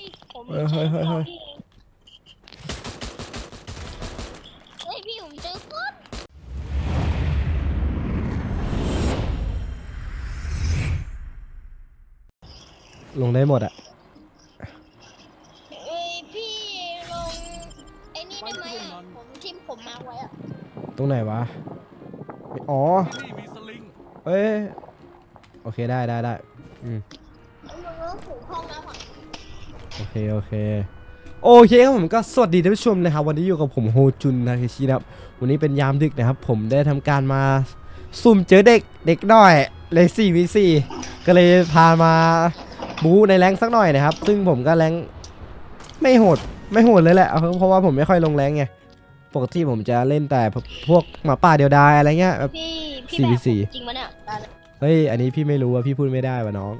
ยผมเฮ้ยเฮ้ยเฮ้ยเฮ้ย เฮ้ยพี่ผมเจอคนลงได้หมดอะเอ้ยพี่ลงไอ้นี่ได้ไหมอะผมทิมผมมาไว้อะตรงไหนวะ อ๋อ ที่นี่มีสลิง เอ้ย โอเคได้ได้ได้อืม โอเคโอเค โอเคครับผมก็สวัสดีท่านผู้ชมนะครับ วันนี้อยู่กับผมโฮจุนนาเคชินะครับ วันนี้เป็นยามดึกนะครับ ผมได้ทำการมาซุ่มเจอเด็กเด็กน้อยเลย4 v 4ก็เลยพามาบูในแรงค์สักหน่อยนะครับ ซึ่งผมก็แรงค์ไม่โหดไม่โหดเลยแหละเพราะว่าผมไม่ค่อยลงแรงไงปกติผมจะเล่นแต่พวกหมาป่าเดียวดายอะไรเงี้ยแบบพี่พี่สี่แบวิบสี่จริงปะเนี่ยได้เลยเฮ้ยอันนี้พี่ไม่รู้ว่าพี่พูดไม่ได้วะน้อง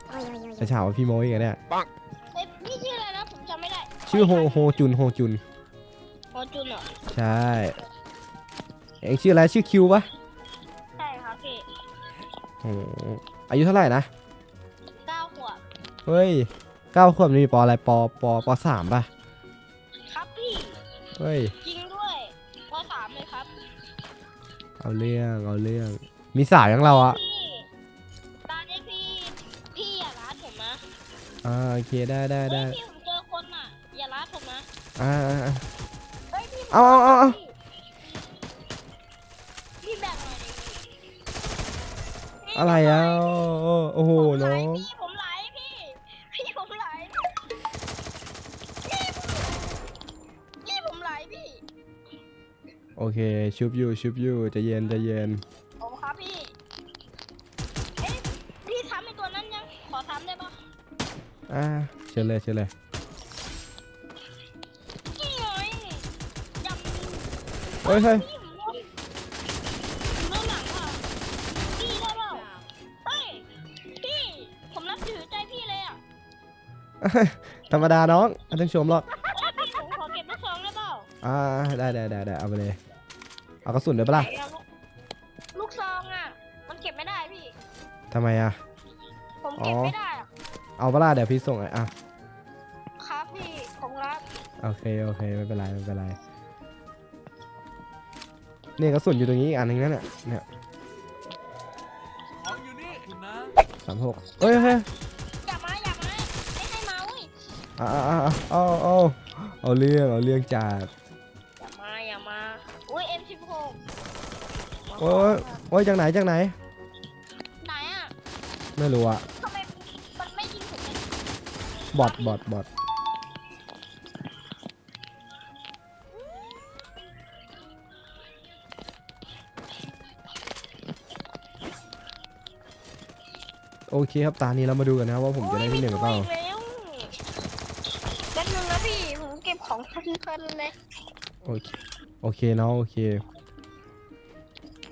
จะฉาว่าพี่โม้อีกอะเนี่ย ชื่อโฮโฮจุนโฮจุนโฮจุนเหรอ ใช่เองชื่ออะไรชื่อคิวปะใช่ครับพี่โอ้โหอายุเท่าไหร่นะ เก้าขวบเฮ้ยเก้าขวบนี่ปออะไรปอปอปอสามปะครับพี่ เฮ้ย จริงด้วยปสามเลยครับ เอาเรื่องเอาเรื่อง มีสาวยังเราอะพี่ตอนนี้พี่ พี่อย่ารัดผมนะอ่าโอเคได้ได้เฮ้ได้ยพี่ผมเจอค อ่าอ่าอ่าเฮ้ยพี่ผมเอาเอาเอาเอาพี่แบ่งหน่อยดิพี่อะไรอะโอ้โอ้โหผมไหลน้องพี่ผมไหลพี่พี่ผมไหลพี่พี่ผมไหลพี่โอเคชุบอยู่ชุบอยู่ใจะเย็นใจะเย็นโอ้ครับพี่เอ๊ะพี่ทำไอ้ตัวนั้นยังขอทำได้ปะอ่าเชิญเลยเชิญเลย เฮ้ยเฮ้ยพี่ผมโดนผมโดนหลังอะพี่ได้เปล่าเฮ้ยพี่ผมนับถือใจพี่เลยอะธรรมดาน้องไม่ต้องชมหรอก พี่ผมขอเก็บลูกซองได้เปล่าอ่าได้ได้ได้ได้เอาไปเลย เอากระสุนเดี๋ยวปะล่ะไหนอะลูกลูกซองอะ มันเก็บไม่ได้พี่ ทำไมอะผมเก็บอ๋อไม่ได้อะเอาปะล่ะเดี๋ยวพี่ส่งไอ้อะ ครับพี่ผมรับ โอเค โอเค ไม่เป็นไร ไม่เป็นไร นี่กระสุนอยู่ตรงนี้อีกอันหนึงนั่นน่ะเนี่ยของอยู่นี่คุณนะสามหกเฮ้ยเฮ้ยอย่ามาอย่ามาไม่ให้มาเว้ยอ่าอ่าอ่าเอาเอาเอาเรื่องเอาเรื่องจัดอย่ามาอย่ามาอุ้ย M16 โอ้ยโอ้ยจากไหนจากไหน ไหนอะไม่รู้อะทำไมมันไม่ยิงผมเลยบอทบอทบอท เคครับตานี้เรามาดูกันนะครับว่าผมจะได้ที่หนึ่งหรือเปล่าโยมีตัวอีกแล้วแป๊บนึงนะพี่ผมเก็บของทันเพลินเลย โอเคโอเคเนาะโอเค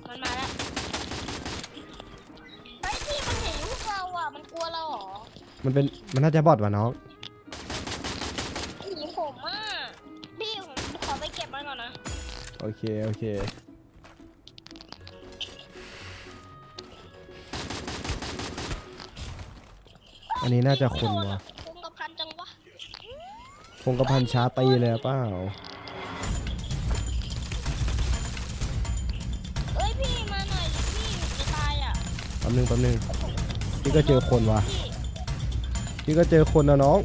มันมาแล้วเฮ้ยพี่มันเห็นพวกเราอะ มันกลัวเราเหรอมันเป็นมันน่าจะบอทว่ะน้องหนีผมอะพี่ผมขอไปเก็บมันก่อนนะ โอเคโอเค อันนี้น่าจะคนวะคงกับพันจังวะคงกระพันชาร์จตีเลยเปล่าเอ้ยพี่มาหน่อยดิพี่จะตายอะแป๊บนึงแป๊บนึงพี่ก็เจอคนว่ะพี่พี่ก็เจอคนนะน้อง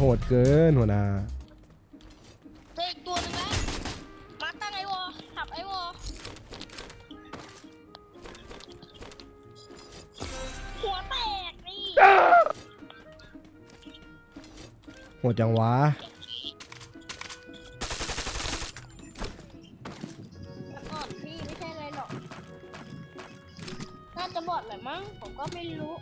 โอเคโหดเกินหัวหน้าเจออีกตัวหนึงแล้วมาตั้งไอ้วอลขับไอ้วอลหัวแตกนี่โหดจังวะมันอ่อนพี่ไม่ใช่อะไรหรอก น่าจะบอดแหละมั้งผมก็ไม่รู้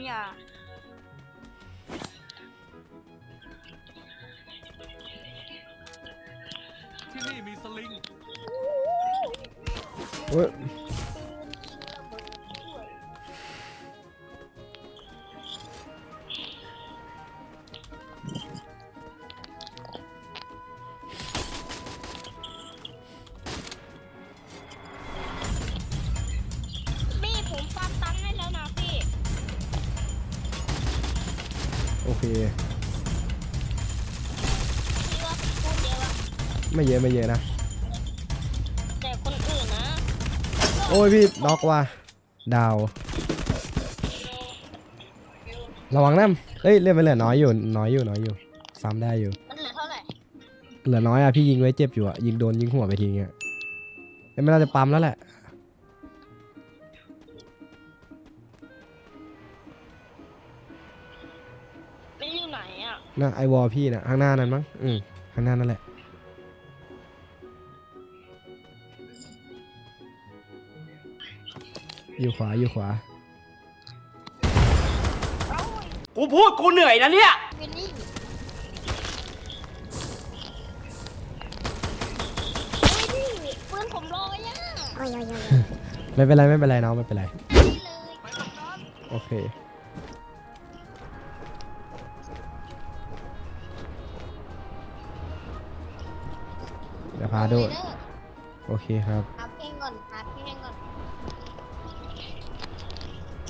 งปั๊มยาที่นี่มีสลิง เว้ย ไม่เยอะไม่เยอะนะ แต่คนอื่นนะโอ้ยพี่น็อกว่ะดาว ระวังนะเฮ้ยเล่นไปเหลือน้อยอยู่น้อยอยู่น้อยอยู่ ซ้ำได้อยู่ มันเหลือเท่าไหร่เหลือน้อยอะพี่ยิงไว้เจ็บอยู่อะยิงโดนยิงหัวไปทีเงี้ยเอ้ยไม่น่าจะปั๊มแล้วแหละไม่อยู่ไหนอะนะไอวอลพี่นะข้างหน้านั้นมั้งอืมข้างหน้านั่นแหละ อยู่ขวาอยู่ขวาเอ้ากูพูดกูเหนื่อยนะเนี่ย วินนี่เฮ้ยพี่ปืนผมลอยอะไม่เป็นไรไม่เป็นไรน้องไม่เป็นไร นี่เลยโอเค เดี๋ยวพาโดดโอเคครับ หาเพลงก่อน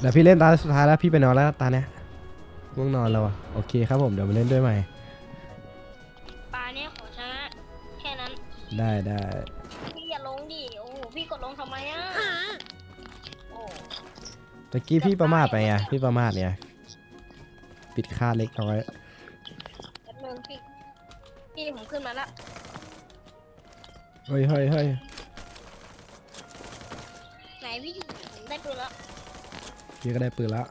เดี๋ยวพี่เล่นตาสุดท้ายแล้วพี่ไปนอนแล้วตาเนี้ยง่วงนอนแล้วอะโอเคครับผมเดี๋ยวมาเล่นด้วยใหม่ปลาเนี่ยขอชนะแค่นั้นได้ได้พี่อย่าลงดิโอ้โหพี่กดลงทำไมอะโอ้ตะกี้พี่ประมาทไปไงพี่ประมาทเนี่ย ปิดคาดเล็กน้อยแป๊บนึงพี่พี่ผมขึ้นมาละเฮ้ยเฮ้ยเฮ้ยไหนพี่ผมได้ปืนแล้ว พี่ก็ได้ปืนแล้ว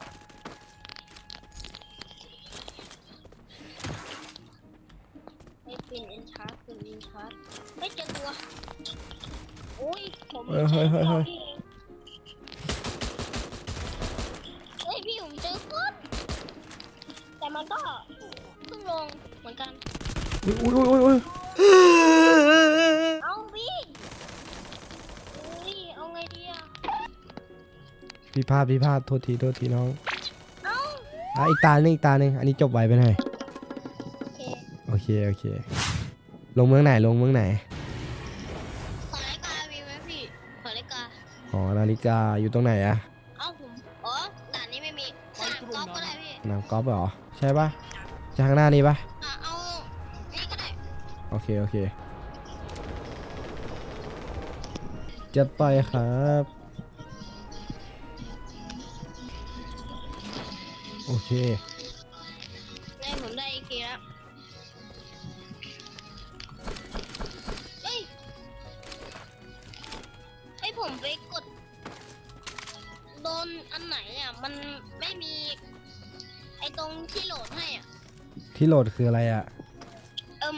ไอ้ปืนเอ็นชาร์จปืนเอ็นชาร์จไม่เจอตัวโอ้ยผมเฮ้ยเฮ้ยเฮ้ย พี่พลาดพี่พลาดโทษทีโทษทีน้องเอาอะอีกตาหนึงอีกตาหนึงอันนี้จบไวไปหน่อยโอเคโอเคโอเค ลงเมืองไหนลงเมืองไหนขอรายกามีไหมพี่ขอรายกาอ๋อนาฬิกาอยู่ตรงไหนอะเอาผมอ๋อด่านนี้ไม่มีสนามกอล์ฟก็ได้พี่สนามกอล์ฟเหรอใช่ปะจะข้างหน้านี้ปะอะเอานี่ก็ได้โอเคโอเคจัดไปครับ โอเคในผมได้อีกทีแล้วเฮ้ยไอยผมไปกด โดนอันไหนอะมันไม่มี ไอตรงที่โหลดให้อะที่โหลดคืออะไรอะเอิม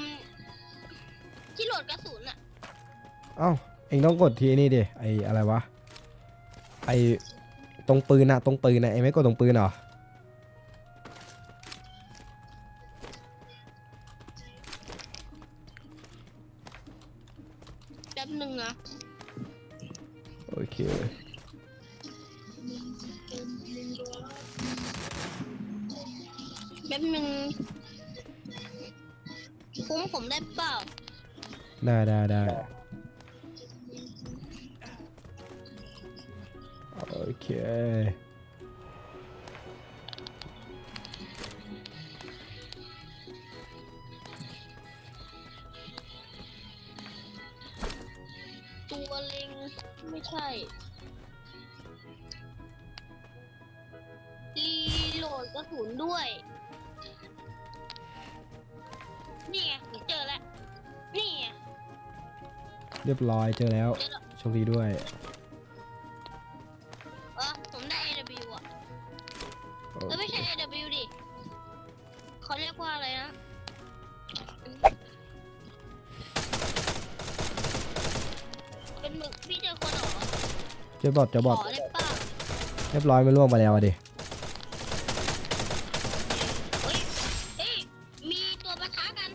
ที่โหลดกระสุนอะเอ้าเองต้องกดทีนี่ดิไออะไรวะไอตรงปืนอะตรงปืนอะเองไม่กดตรงปืนเหรอ ป๊บหนึ่งนะโอเค แป๊บหนึ่งคุ้มผมได้เปล่า ได้ได้ได้ ไม่ใช่ รีโหลดกระสุนด้วย นี่ไงเจอแล้ว นี่ไงเรียบร้อยเจอแล้วโชคดีด้วย พี่เจอคนเหรอเจอบอทเจอบอทเรียบร้อยไม่ร่วงมาแล้วอะดิมีตัวปะทะกัน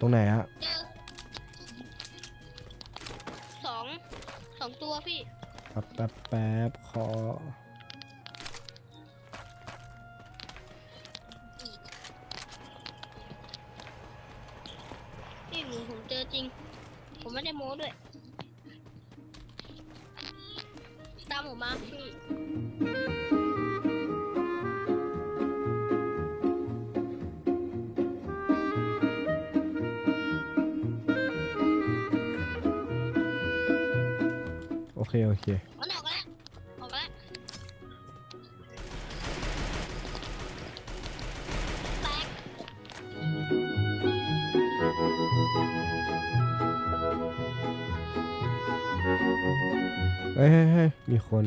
ตรงไหนฮะสองสองตัวพี่ แป๊บแป๊บแป๊บขอามผมมาพี่โอเค โอเค มันออกแล้วออกแล้วแตกเฮ้ยเฮ้ยเฮ้ยมีคน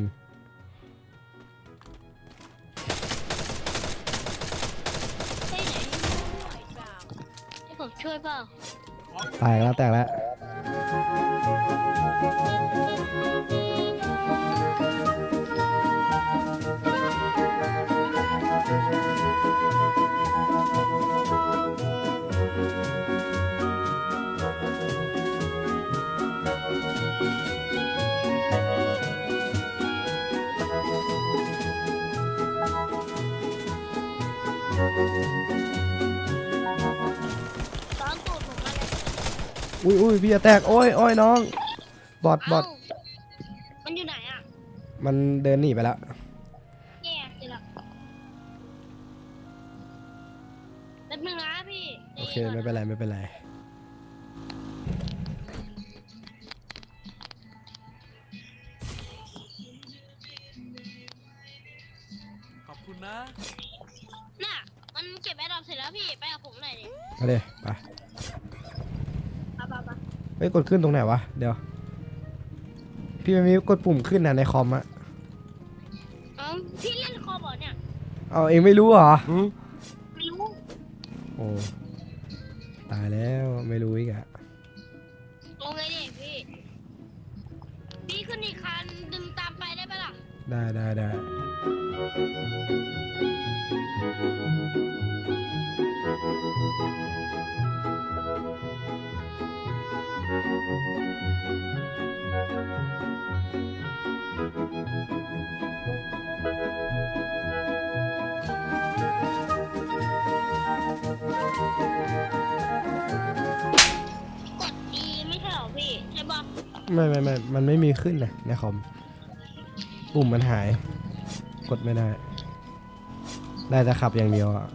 ผมช่วยเปล่าแตกแล้วแตกแล้ว อุ้ยอุ้ยพี่จะแตกโอ้ยโอ้ยน้อง บอดบอดเอ้ามันอยู่ไหนอะมันเดินหนีไปแล้วแย่สิละแป๊บนึงนะพี่โอเคไม่เป็นไรไม่เป็นไร เฮ้ยกดขึ้นตรงไหนวะ เดี๋ยว พี่ไม่มีกดปุ่มขึ้นนะในคอมอะเอ้าพี่เล่นคอร์บอร์ดเนี่ย เอาเองไม่รู้เหรอ ไม่รู้โอ้ตายแล้วไม่รู้อีกอะลงเลยดิพี่ พี่ขึ้นอีกคันดึงตามไปได้ปะล่ะ ได้ได้ได้ กด E ไม่ใช่เหรอพี่ ใช่ปะไม่ไม่ไม่มันไม่มีขึ้นนะในคอมปุ่มมันหาย กดไม่ได้ ได้แต่ขับอย่างเดียวอะ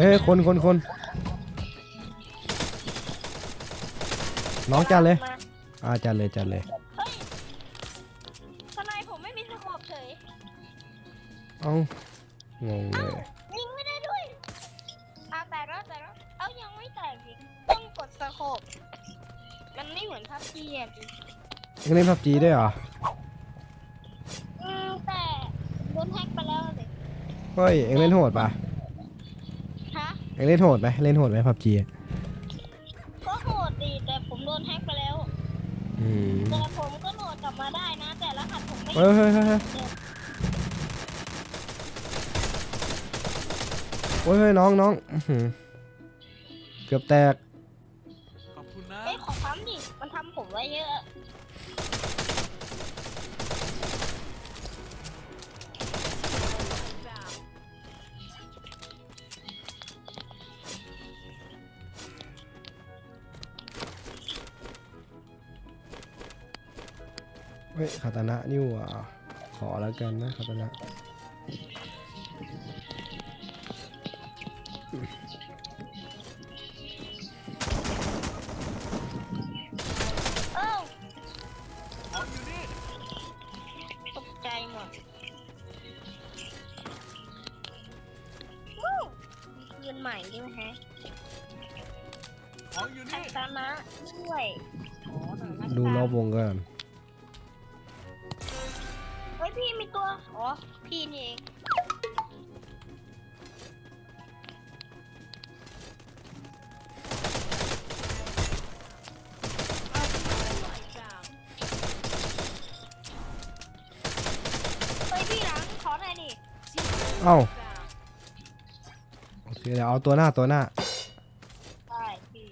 เฮ้ยคนคนคนน้องจัดเลย มาอ่าจัดเลยจัดเลยเฮ้ยทนายผมไม่มีสโคปเฉยเอ้างงเลยยิงไม่ได้ด้วยเอาแตกแล้วแตกแล้วเอายังไม่แตกอีกต้องกดสโคปมันไม่เหมือนพับจีอะดิเอ็งเล่นพับจีด้วยเหรออืมแต่โดนแฮกไปแล้วสิเฮ้ยเอ็งเล่นโหดปะ ฮะเอ็งเล่นโหดไหมเล่นโหดไหมพับจีก็โหดดีแต่ผมโดนแฮกไปแล้ว อืมแต่ผมก็โหลดกลับมาได้นะ แต่รหัสผมไม่เฮ้ยเฮ้ยเฮ้ยเฮ้ยโอ้ยเฮ้ยน้องน้องอื้อหือเกือบแตก เฮ้ยคาตานะนี่หว่าขอแล้วกันนะคาตานะ ยพี่มีตัว อ๋อ พี่นี่เองเฮ้ยพี่หลังขอหน่อยดิเอ้าโอเคเดี๋ยวเอาตัวหน้าตัวหน้า ได้พี่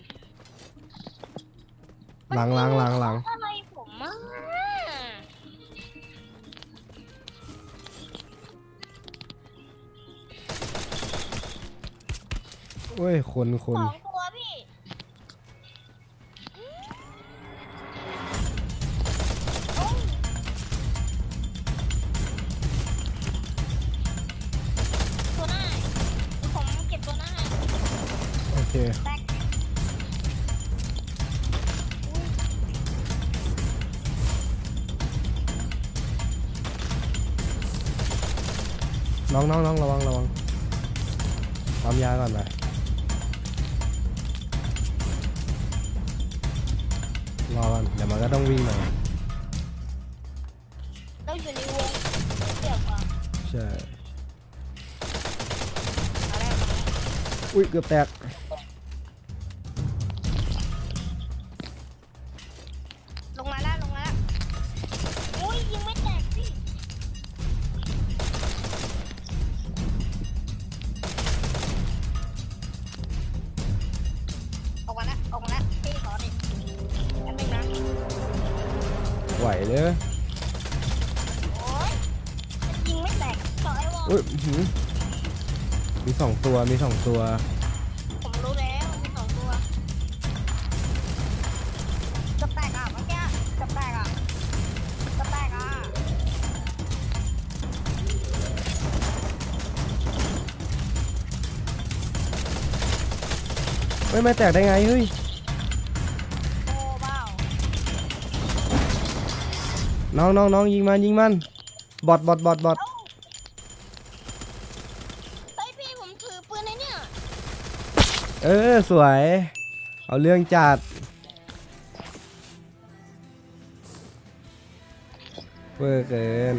หลังหลังหลังหลังทำ เว้ย คนคสนองตัวพี่โอ้ยตัวหน้าผมเก็บตัวหน้าโอเคแตกน้องน้องน้องระวังระวังปั๊มยาก่อนไป รอก่อนเดี๋ยวมันก็ต้องวิ่งมาเราอยู่ในวงเดี๋ยวก่อนใช่ อะไรมาอุ้ยเกือบแตก ไหวเลยโอ๊ยมันยิงไม่แตกต่อไอ้วอลอุ้ยอื้อหือมีสองตัวมีสองตัวผมรู้แล้วมีสองตัวจะแตกอะเมื่อกี้จะแตกอะจะแตกอะเฮ้ยไม่แตกได้ไงเฮ้ย น้องน้องน้องยิงมันยิงมันบอดบอดบอดบอดเอ้าเฮ้ยพี่ผมถือปืนในเนี่ยเออสวย เอาเรื่องจัดเวอร์เกิน